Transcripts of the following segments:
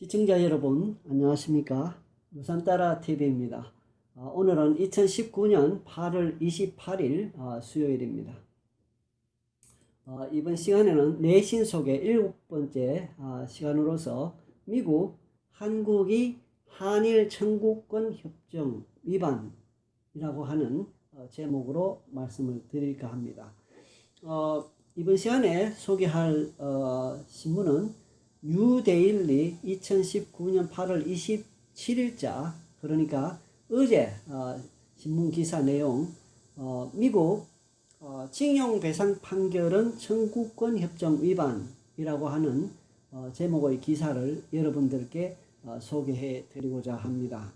시청자 여러분 안녕하십니까 누산따라 TV입니다. 어, 오늘은 2019년 8월 28일 어, 수요일입니다. 어, 이번 시간에는 내신 속의 일곱 번째 어, 시간으로서 미국 한국이 한일 청구권 협정 위반이라고 하는 어, 제목으로 말씀을 드릴까 합니다. 어, 이번 시간에 소개할 어, 신문은 뉴데일리 2019년 8월 27일자 그러니까 어제 어, 신문 기사 내용 어, 미국 어, 징용 배상 판결은 청구권 협정 위반이라고 하는 어, 제목의 기사를 여러분들께 어, 소개해 드리고자 합니다.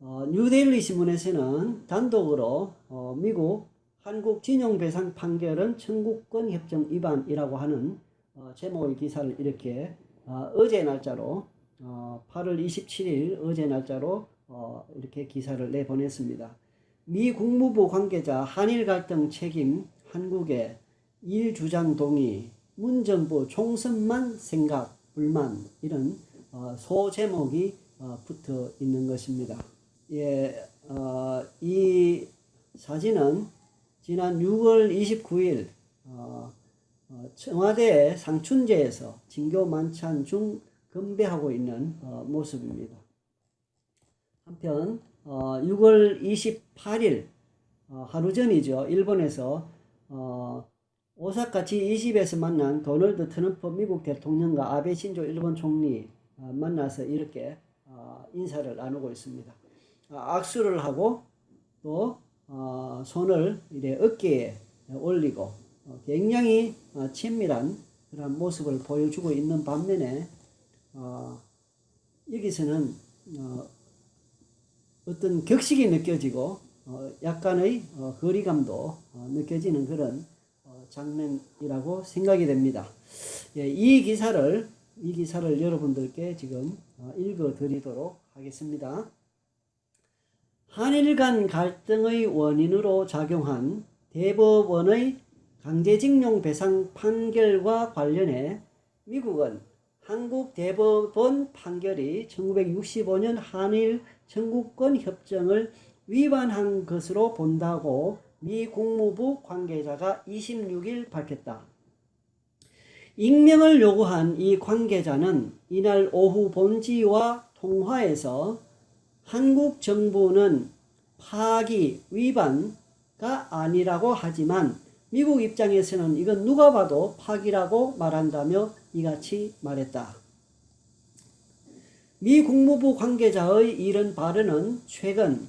어, 뉴데일리 신문에서는 단독으로 어, 미국 한국 진용배상 판결은 청구권 협정 위반이라고 하는 어, 제목의 기사를 이렇게 어, 어제 날짜로 어, 8월 27일 어제 날짜로 어, 이렇게 기사를 내보냈습니다. 미 국무부 관계자 한일 갈등 책임 한국의 일 주장 동의 문 정부 총선만 생각 불만 이런 어, 소 제목이 어, 붙어 있는 것입니다. 예, 어, 이 사진은 지난 6월 29일 어, 어, 청와대 상춘제에서 진교 만찬 중 건배하고 있는 어, 모습입니다. 한편 어, 6월 28일 어, 하루 전이죠. 일본에서 어, 오사카 G20에서 만난 도널드 트럼프 미국 대통령과 아베 신조 일본 총리 어, 만나서 이렇게 어, 인사를 나누고 있습니다. 어, 악수를 하고 또 어, 손을 이래 어깨에 올리고 어, 굉장히 어, 친밀한 그런 모습을 보여주고 있는 반면에 어, 여기서는 어, 어떤 격식이 느껴지고 어, 약간의 어, 거리감도 어, 느껴지는 그런 어, 장면이라고 생각이 됩니다. 예, 이 기사를 이 기사를 여러분들께 지금 어, 읽어 드리도록 하겠습니다. 한일 간 갈등의 원인으로 작용한 대법원의 강제징용 배상 판결과 관련해 미국은 한국 대법원 판결이 1965년 한일 청구권 협정을 위반한 것으로 본다고 미 국무부 관계자가 26일 밝혔다. 익명을 요구한 이 관계자는 이날 오후 본지와 통화에서 한국 정부는 파기 위반가 아니라고 하지만 미국 입장에서는 이건 누가 봐도 파기라고 말한다며 이같이 말했다. 미 국무부 관계자의 이런 발언은 최근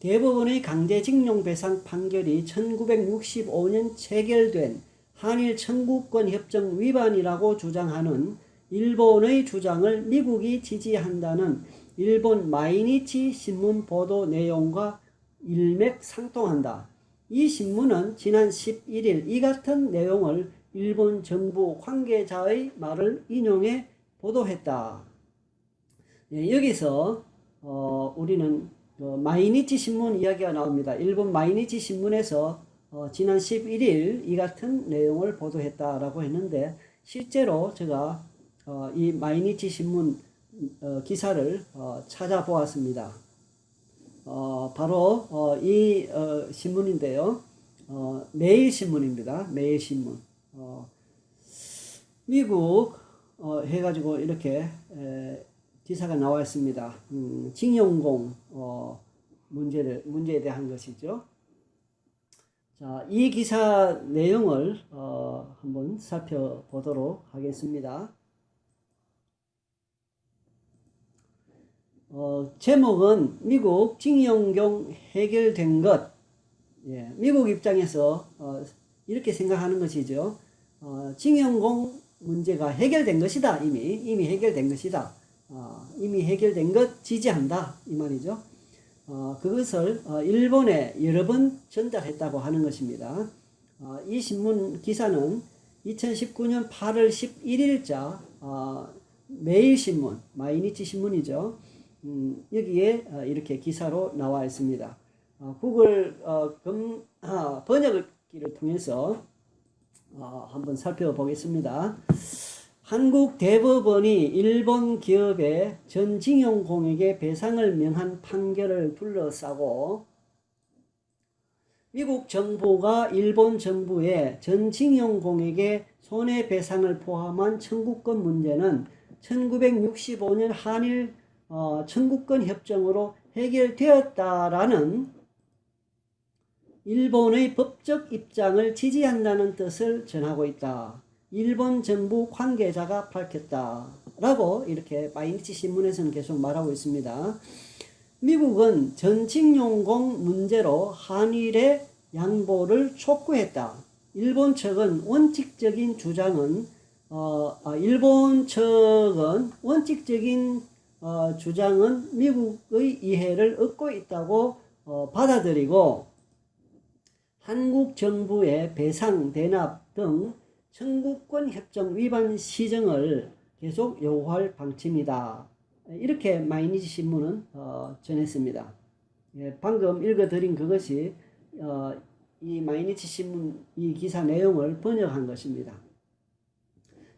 대법원의 강제징용 배상 판결이 1965년 체결된 한일 청구권 협정 위반이라고 주장하는 일본의 주장을 미국이 지지한다는 일본 마이니치 신문 보도 내용과 일맥상통한다. 이 신문은 지난 11일 이 같은 내용을 일본 정부 관계자의 말을 인용해 보도했다. 예, 여기서 어, 우리는 어, 마이니치 신문 이야기가 나옵니다. 일본 마이니치 신문에서 어, 지난 11일 이 같은 내용을 보도했다라고 했는데 실제로 제가 어, 이 마이니치 신문 어, 기사를 어, 찾아보았습니다. 어, 바로 어, 이 어, 신문인데요. 어, 매일 신문입니다. 매일 신문. 어, 미국 어, 해가지고 이렇게 에, 기사가 나와 있습니다. 음, 징용공 어, 문제를 문제에 대한 것이죠. 자, 이 기사 내용을 어, 한번 살펴보도록 하겠습니다. 어, 제목은 미국 징용경 해결된 것. 예, 미국 입장에서 어, 이렇게 생각하는 것이죠. 어, 징용공 문제가 해결된 것이다. 이미 이미 해결된 것이다. 어, 이미 해결된 것 지지한다 이 말이죠. 어, 그것을 어, 일본에 여러 번 전달했다고 하는 것입니다. 어, 이 신문 기사는 2019년 8월 11일자 어, 매일신문 마이니치 신문이죠. 음, 여기에 어, 이렇게 기사로 나와 있습니다. 어, 구글 어, 검, 아, 번역기를 통해서 어, 한번 살펴보겠습니다. 한국 대법원이 일본 기업의 전징용 공에게 배상을 명한 판결을 둘러싸고 미국 정부가 일본 정부의 전징용 공에게 손해배상을 포함한 청구권 문제는 1965년 한일 어, 청구권 협정으로 해결되었다라는 일본의 법적 입장을 지지한다는 뜻을 전하고 있다. 일본 정부 관계자가 밝혔다. 라고 이렇게 마이니치 신문에서는 계속 말하고 있습니다. 미국은 전칙용공 문제로 한일의 양보를 촉구했다. 일본 측은 원칙적인 주장은 어, 아, 일본 측은 원칙적인 어, 주장은 미국의 이해를 얻고 있다고 어, 받아들이고 한국 정부의 배상 대납 등 청구권 협정 위반 시정을 계속 요구할 방침이다. 이렇게 마이니지 신문은 어, 전했습니다. 예, 방금 읽어드린 그것이 어, 이 마이니치 신문 이 기사 내용을 번역한 것입니다.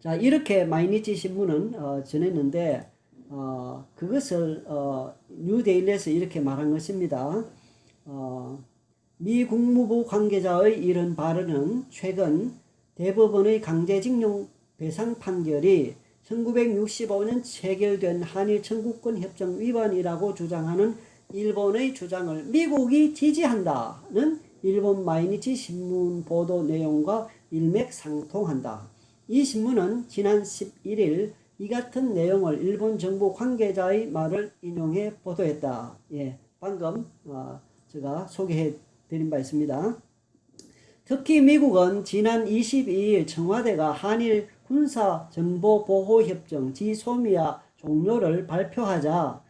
자 이렇게 마이니치 신문은 어, 전했는데 어, 그것을 어, 뉴데일리에서 이렇게 말한 것입니다. 어, 미 국무부 관계자의 이런 발언은 최근 대법원의 강제징용 배상 판결이 1965년 체결된 한일 청구권 협정 위반이라고 주장하는 일본의 주장을 미국이 지지한다는 일본 마이니치 신문 보도 내용과 일맥상통한다. 이 신문은 지난 11일 이 같은 내용을 일본 정부 관계자의 말을 인용해 보도했다. 예, 방금 어, 제가 소개해 드린 바 있습니다. 특히 미국은 지난 22일 청와대가 한일 군사정보보호협정 지소미아 종료를 발표하자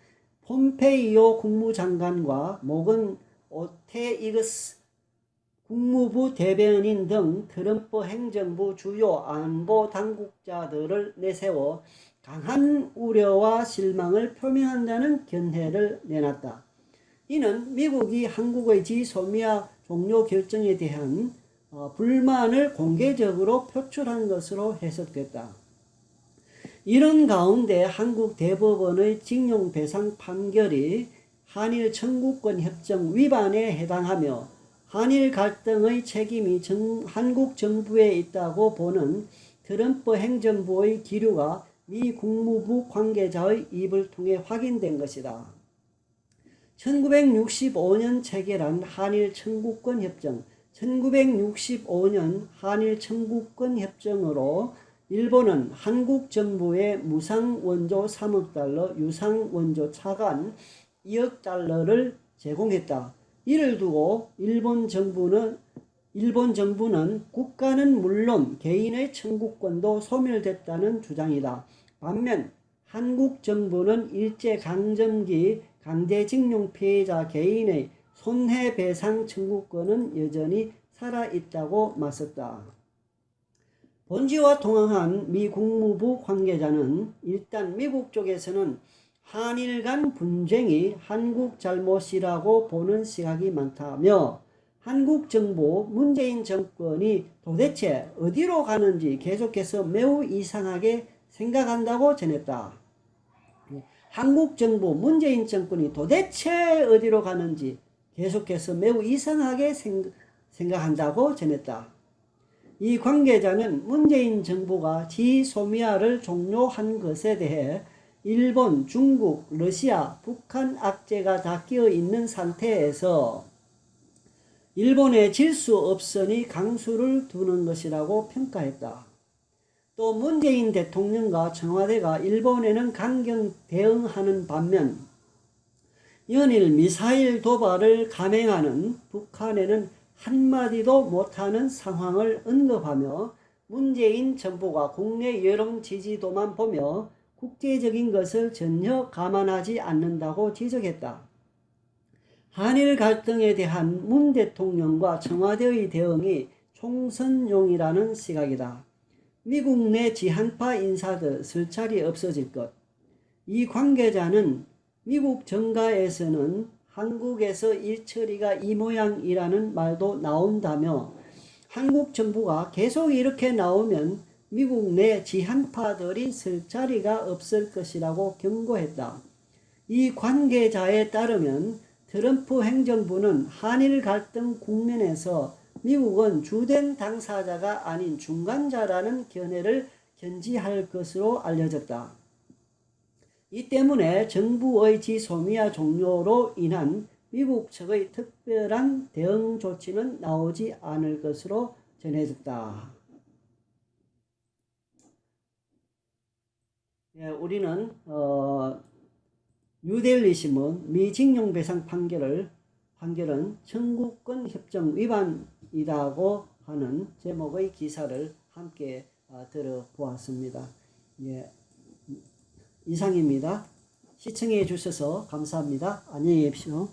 폼페이오 국무장관과 모건 오테이그스 국무부 대변인 등 트럼프 행정부 주요 안보 당국자들을 내세워 강한 우려와 실망을 표명한다는 견해를 내놨다. 이는 미국이 한국의 지소미아 종료 결정에 대한 어, 불만을 공개적으로 표출한 것으로 해석됐다. 이런 가운데 한국 대법원의 징용 배상 판결이 한일 청구권 협정 위반에 해당하며 한일 갈등의 책임이 정, 한국 정부에 있다고 보는 트럼프 행정부의 기류가 미 국무부 관계자의 입을 통해 확인된 것이다. 1965년 체결한 한일 청구권 협정 1965년 한일 청구권 협정으로 일본은 한국 정부에 무상 원조 3억 달러, 유상 원조 차관 2억 달러를 제공했다. 이를 두고 일본 정부는 일본 정부는 국가는 물론 개인의 청구권도 소멸됐다는 주장이다. 반면 한국 정부는 일제 강점기 강제징용 피해자 개인의 손해배상 청구권은 여전히 살아있다고 맞섰다. 본지와 통화한 미 국무부 관계자는 일단 미국 쪽에서는 한일 간 분쟁이 한국 잘못이라고 보는 시각이 많다며 한국 정부 문재인 정권이 도대체 어디로 가는지 계속해서 매우 이상하게 생각한다고 전했다. 한국 정부 문재인 정권이 도대체 어디로 가는지 계속해서 매우 이상하게 생각한다고 전했다. 이 관계자는 문재인 정부가 지소미아를 종료한 것에 대해 일본, 중국, 러시아, 북한 악재가 다 끼어 있는 상태에서 일본에 질 수 없으니 강수를 두는 것이라고 평가했다. 또 문재인 대통령과 청와대가 일본에는 강경 대응하는 반면 연일 미사일 도발을 감행하는 북한에는 한마디도 못하는 상황을 언급하며 문재인 정부가 국내 여론 지지도만 보며 국제적인 것을 전혀 감안하지 않는다고 지적했다. 한일 갈등에 대한 문 대통령과 청와대의 대응이 총선용이라는 시각이다. 미국 내 지한파 인사들 슬차리 없어질 것. 이 관계자는 미국 정가에서는 한국에서 일처리가 이 모양이라는 말도 나온다며 한국 정부가 계속 이렇게 나오면 미국 내 지한파들이 설 자리가 없을 것이라고 경고했다. 이 관계자에 따르면 트럼프 행정부는 한일 갈등 국면에서 미국은 주된 당사자가 아닌 중간자라는 견해를 견지할 것으로 알려졌다. 이 때문에 정부의 지소미아 종료로 인한 미국 측의 특별한 대응 조치는 나오지 않을 것으로 전해졌다. 예, 우리는 어, 뉴델리 신문 미 징용 배상 판결을 판결은 청구권 협정 위반이라고 하는 제목의 기사를 함께 어, 들어보았습니다. 예, 이상입니다. 시청해 주셔서 감사합니다. 안녕히 계십시오.